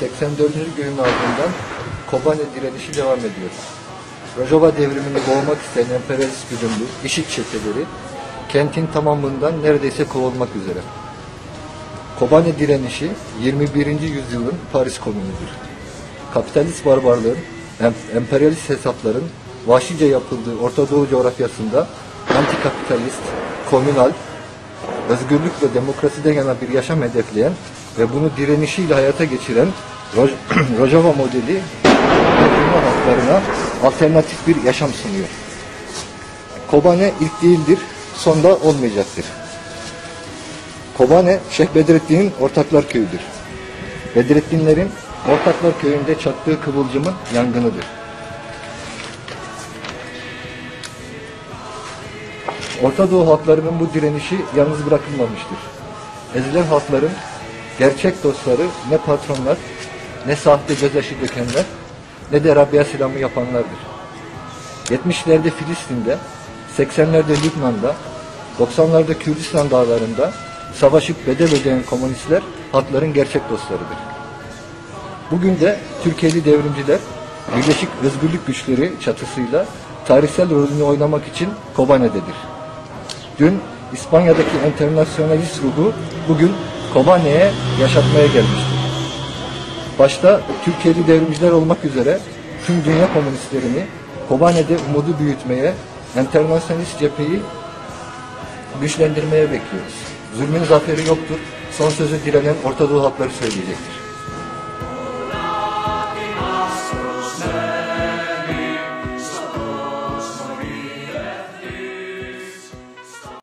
84. günün ardından Kobane direnişi devam ediyor. Rojava devrimini boğmak isteyen emperyalist güdümlü işit çeteleri kentin tamamından neredeyse kovulmak üzere. Kobane direnişi 21. yüzyılın Paris Komünü'dür. Kapitalist barbarlığın, emperyalist hesapların vahşice yapıldığı Orta Doğu coğrafyasında antikapitalist, komünal, özgürlük ve demokrasiden yana bir yaşam hedefleyen ve bunu direnişiyle hayata geçiren Roj- Rojava modeli Dünya halklarına alternatif bir yaşam sunuyor. Kobane ilk değildir, son da olmayacaktır. Kobane, Şeyh Bedrettin'in ortaklar köyüdür. Bedrettinlerin ortaklar köyünde çaktığı kıvılcımın yangınıdır. Orta Doğu halklarının bu direnişi yalnız bırakılmamıştır. Ezilen halkların gerçek dostları ne patronlar, ne sahte gözyaşı dökenler, ne de Rabia selamı yapanlardır. 70'lerde Filistin'de, 80'lerde Lübnan'da, 90'larda Kürdistan dağlarında savaşıp bedel ödeyen komünistler halkların gerçek dostlarıdır. Bugün de Türkiye'li devrimciler Birleşik Özgürlük Güçleri çatısıyla tarihsel rolünü oynamak için Kobane'dedir. Dün İspanya'daki internasyonalist ruhu bugün Kobane'ye yaşatmaya gelmiştir. Başta Türkiye'li devrimciler olmak üzere tüm dünya komünistlerini Kobane'de umudu büyütmeye, internasyonalist cepheyi güçlendirmeye bekliyoruz. Zulmün zaferi yoktur. Son sözü direnen Orta Doğu halkları söyleyecektir.